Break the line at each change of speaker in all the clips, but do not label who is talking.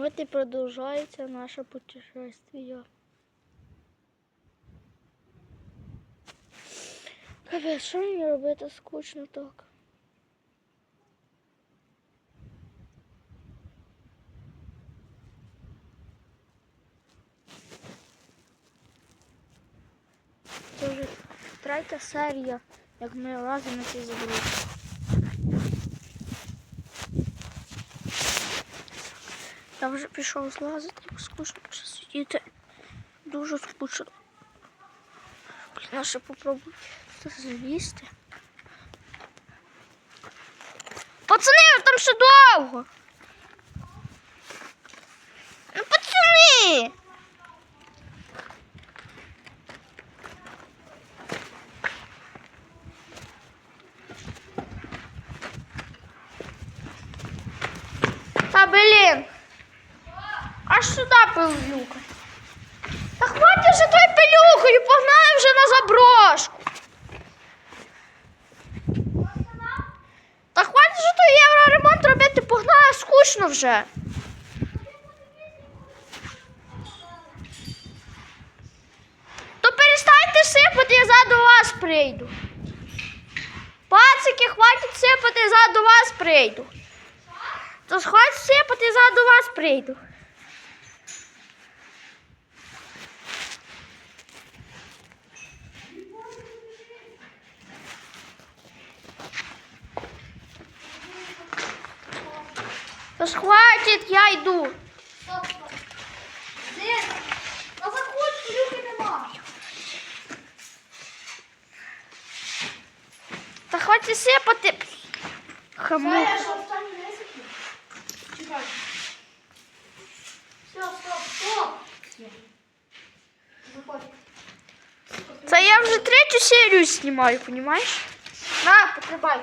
Вот і продовжується наше путешествие. Капець, що мені робити скучно так. Це вже третя серія, як ми разом на цій заброшці. Я вже пішов злазити, як скучно вже сидіти. Дуже скучно. Блін, ще попробую залізти. Пацани, там ще довго. Ну, пацани! Та блін. Аж сюди пилюка. Та хватить вже той пилюкою, погнали вже на заброшку. Та хватить вже той євроремонт робити, погнали, вже. То перестаньте сипати, я за до вас прийду. Пацики, хватить сипати, я до вас прийду. То хватить сипати, я до вас прийду. То ж хватить, я йду.
А заходь, люки нема.
Та хватить сипати. Хаму.
Знаєш, останні 10 Чекай. Все, стоп, стоп. Заходь.
Це я вже третю серію знімаю, розумієш? На, потримай.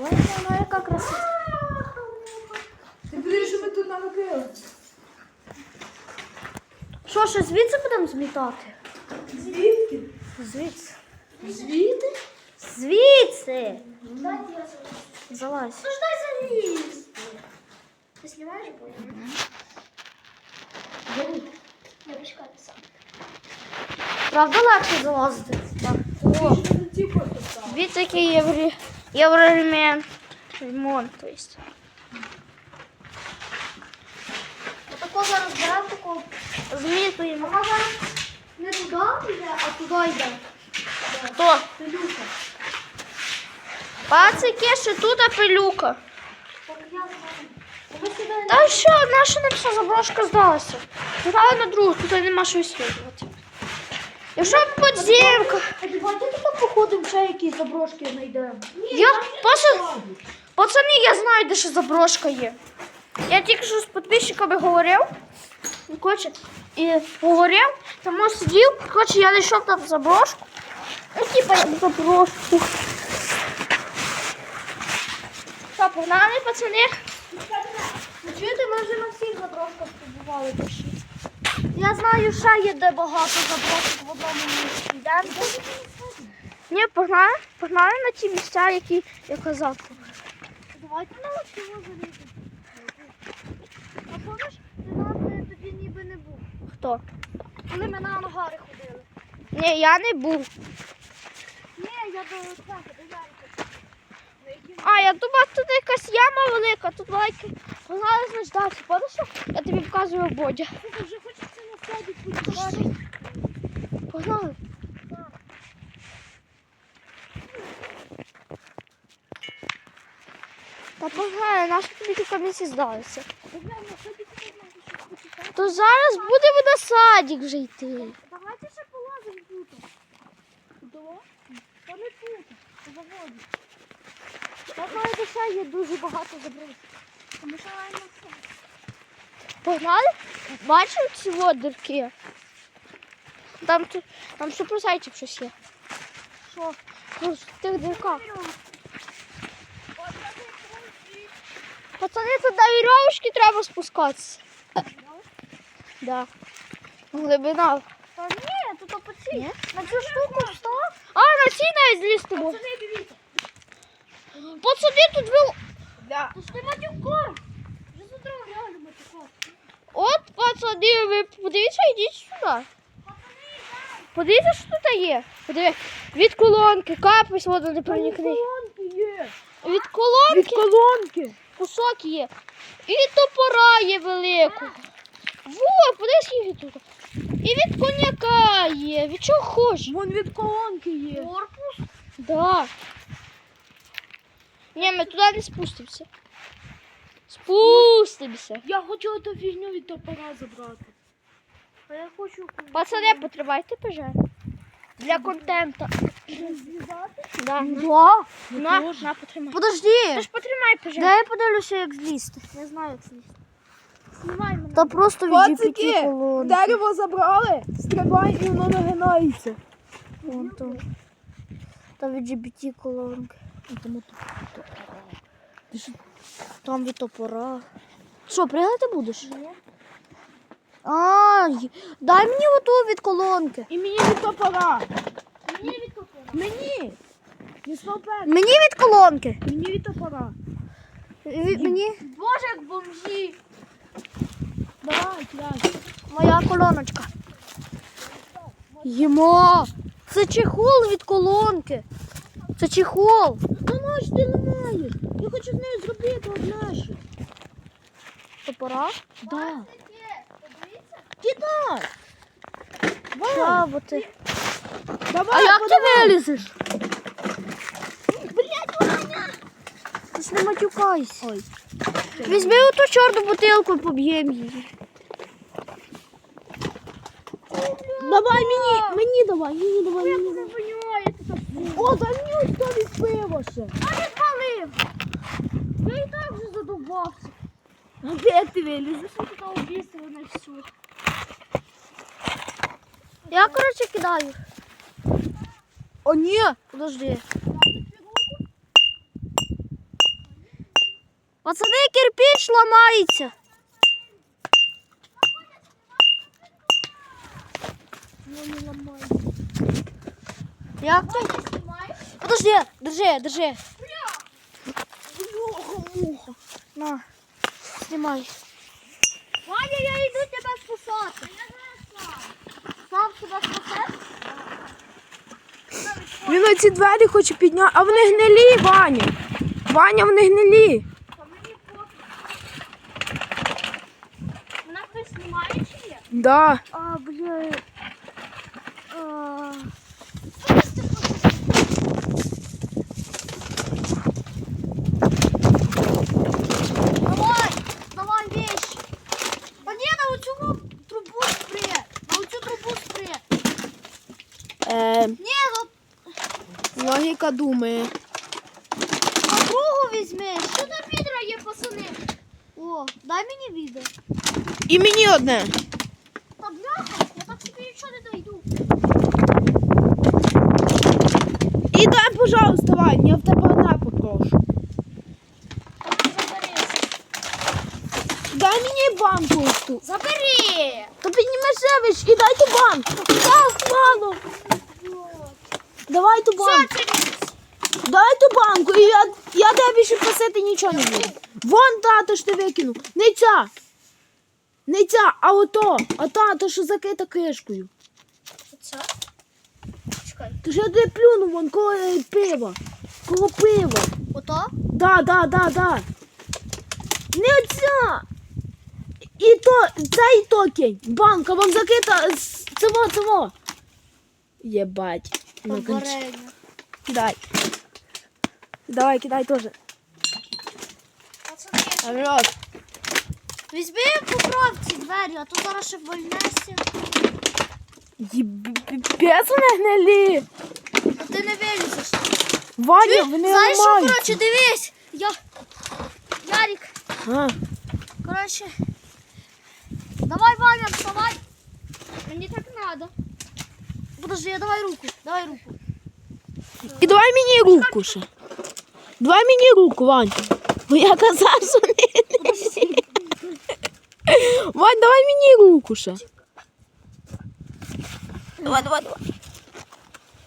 Ой,
вона яка красива.
Ти будеш, що ми тут намокрили?
Що, ще звідси будемо змітати?
Звідки?
Звідси.
Звідти?
Звідси.
Дайте я залізу.
Залазь.
Ну ж дай залізти. Ти знімаєш потім? Я почекати сам.
Правда легше залазити? Так. О, звідси який євро... євроремонт. Ремонт, то есть.
Отако зараз беремо таку.
Змітуємо.
Вона зараз не туди йде, а туди йде.
Хто?
Пилюка.
Пацики, ще тут пилюка.
Я знаю. Не
Та що, наша нам вся заброшка здалася? Грали на другу, тут нема що висвітлювати. Якщо подземка.
А давайте тут походимо, ще якісь заброшки знайдемо.
Я. Пацани, я знаю, де ще заброшка є. Я тільки що з підписчиками говорив. Ну, Коротше, і говорив, тому сидів, коротше, я знайшов там заброшку. Ну, типа заброшку. Що, погнали, пацани?
Ну чуєте, ми вже на всіх заброшках побували. Я знаю, ще є де багато заброшок в одному місці. Йдемо.
Ні, погнали, погнали на ті місця, які я казав.
Давайте на очі заліземо. А помниш, ти нас е, тоді ніби не був.
Хто?
Коли ми на ангари ходили.
Ні, я не був.
Ні, я до цього, до Ярика.
А, я думав, тут якась яма велика, тут велике. Погнали. Помниш, що я тобі показував Бодя.
Слухай, вже саді поїхати.
Погнали. Та погнали, наші тобі ті комісії здалися. То зараз будемо на садик вже йти.
Давайте ще полазимо тут. До? Та не тут, заводі.
Я знаю, де ще є дуже багато забросів.
Ми ще маємо все.
Погнали? Бачив ці водирки? Там, тут- там зайчик щось є.
Що?
Ну, в тих дирках. Пацани, тут на вірьовочки треба спускатися. Да. Глибина.
Та ні, тут по цій. На цю штуку встав.
А, на цій навіть злізти можна.
Пацани, дивіться.
Пацани, тут ви...
Да.
Та ж ти
пацани, ви подивіться, йдіть сюди. Подивіться, що тут є. Подиви. Від колонки, капець, вода не проникне.
Колонки є.
Від колонки
Від колонки.
кусок є. І топора є великого. Во, подивись, скільки тут. І від коняка є. Від чого хочеш?
Вон від колонки є.
Корпус.
Да. Ні, ми туди не спустимося. Спустимося.
Я хочу ту фігню від топора забрати.
А я хочу.
Пацани, потримайте пожар. Для контента. Да.
Да.
На, на, потримай.
Подожди.
Ти ж потримай пожар.
Дай я подивлюся, як злізти. Я знаю, як злізти.
Знімай мене.
Та просто від
Пацики,
GPT колонки.
дерево забрали, стрибай і воно нагинається.
Вон там. Там від GPT колонки. Там від топора. Що, пригати будеш? Ні. Ай, дай мені оту від колонки.
І мені від топора.
Мені від топора.
Мені. Не.
Мені від колонки.
Мені від топора.
Від мені.
Боже, як бомжі.
Давай, кидай.
Моя колоночка. Їмо. Це чехол від колонки. Це чехол.
Та наш ти не маєш. Я хочу з нею зробити одне ще.
Топора?
Да. Кидай.
Да, бо ти.
Давай,
А як ти вилізеш? Ти ж не матюкайся.
Ой.
Візьми оту чорну бутилку і поб'ємо її.
Давай мені, мені давай, мені давай, мені давай. О, дай мені ось пива ще.
Я не палив. Я і так вже задовбався.
А де ти вилізеш?
Що тут обісили на всю.
Я, коротше, кидаю.
О, ні.
Подожди. Пацани, кирпич ламається. Як ти? Подожди, держи, держи.
Бляха-муха.
На, знімай.
Ваня, я йду тебе спасати.
Сам себе спасеш?
Він оці двері хоче підняти, а вони гнилі, Ваня. Ваня, вони гнилі.
Вона хтось знімає чи є?
Да.
А, бля. А,
Давай, давай вещи. Та ні, на оцю трубу спри. На оцю трубу спри.
Е,
Ні, ну
логіка думає.
а другу візьми.
що за відра є, пацани?
О, дай мені відео.
І мені одне.
Та бляха, я так собі нічого не дойду.
І дай, пожалуйста, Ваня, я в тебе одне попрошу. Дай мені банку.
Забери.
Та підніми севич і дай ту банку. Так, мало. Давай ту банку. Дай ту банку, і я, я тебе більше просити нічого не буду. Вон тато ж ти викинув. Не ця. Не ця, а ото. А та, то, що закита кишкою.
Оце? Чекай.
То ж я тебе плюнув вон коло е, пива. Коло пива.
Ото?
Да, да, да, да. Не оця. І то, це і то кинь. Банка вам закита. з- Цього, цього. Єбать. Ну, конч-
Варення.
Кидай. Давай, кидай теж.
Пацани,
Раз.
Візьми поправ ці двері, а то зараз ще вольнешся.
Єбець вони гнилі.
А ти не вилізеш.
Ваня, вони
Знаєш що,
ламають.
коротше, дивись. Я... Ярик,
А,
коротше. Давай, Ваня, вставай.
мені так надо.
Подожди, давай руку, давай руку.
І давай мені руку ще. Давай мені руку, Вань. Бо я казав, що не. Вань, давай мені руку ще. Давай, давай, давай.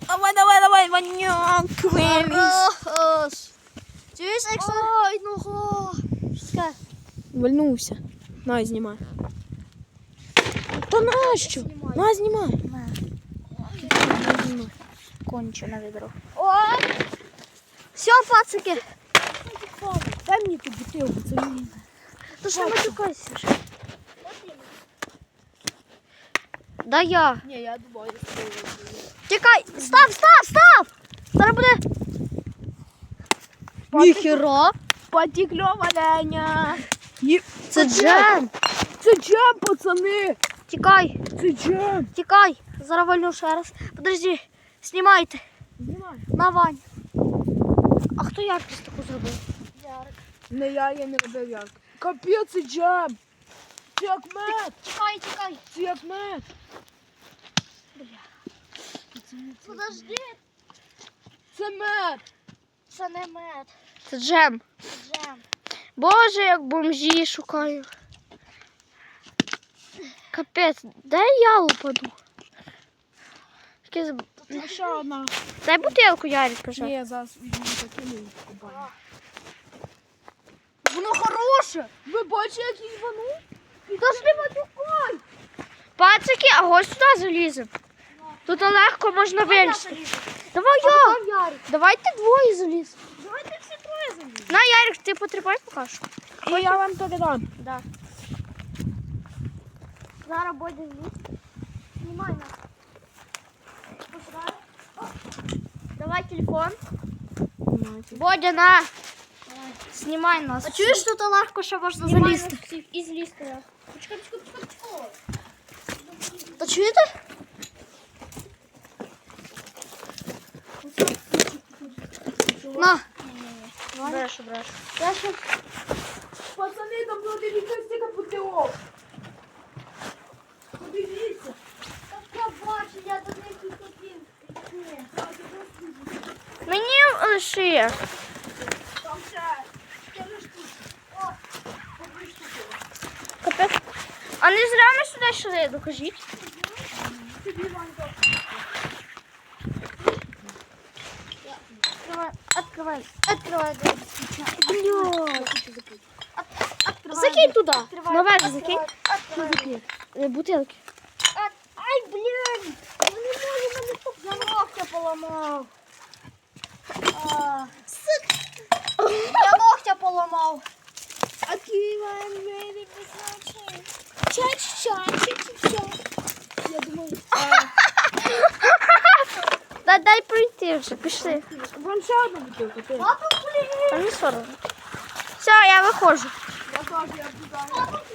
Давай, давай, давай, Ваняк, виліз.
Ох, Чуєш, якщо... Ой, ну го. Чекай.
Вальнувся. На, знімай. Та нащо?
Знімай.
На, знімай.
Конче на відро.
О! Все, пацики.
Дай мені ту бутилку, це мені.
Та що матюкайся вже? Да я.
Ні, я думаю,
Чекай, став, став, став! Зараз буде. Ніхера.
Потекло валяня.
Це джем.
Це джем, пацани.
Тікай,
Це джем.
тікай. Зараз вальну ще раз. Подожди, знімайте.
Знімай.
На Вань. А хто яркість таку зробив?
Не я, я не робив як. Капець, це джем. Це як мед.
Чекай, чекай.
Це як мед.
Подожди,
Це мед.
це не мед,
Це джем.
це джем.
Боже, як бомжі шукаю. Капець, де я упаду? Яке з-
одна.
Дай бутилку, Ярик, кажи.
Ні, зараз візьму таку купаю.
Воно хороше.
Ви бачите, як їй воно?
Не матюкай.
Пацики, а ось сюди заліземо. Тут легко можна вилізти. Давай я. Давайте двоє заліз.
Давайте всі троє заліземо.
На, Ярик, ти потрібай покажу.
І я вам передам.
Да.
Зараз буде звідси. Знімай нас. Посрай.
Давай телефон. Бодя, на. Знімай нас.
А чуєш, тут легко ще можна
Знімай
залізти?
нас всіх і злізти.
Почекай, почекай, почекай, почекай. Та чуєте? На.
Брешу, брешу.
Я ще
Пацани, там буде якась така бутилок.
Мені лише.
Там ще. Скажи штуки. О, одну штуку.
Капець. А не зря ми сюди йшли, докажіть.
Тобі, Ванька.
Открывай, открывай, открывай дверь. Открывай.
Закинь туди.
Открывай,
Наверх
открывай,
закинь.
открывай.
Е, Бутилки.
От- Ай, блин! Я не можу мене стоп. Я ногтя А, Я ногтя поламав.
А Києва мені визначає. Ча-ча-ча-ча. Я думаю,
Дай, дай пройти вже, пішли.
вам ще одна бутилка. ти?
Папа, блін!
А не. Все, я виходжу.
Я теж, я туди.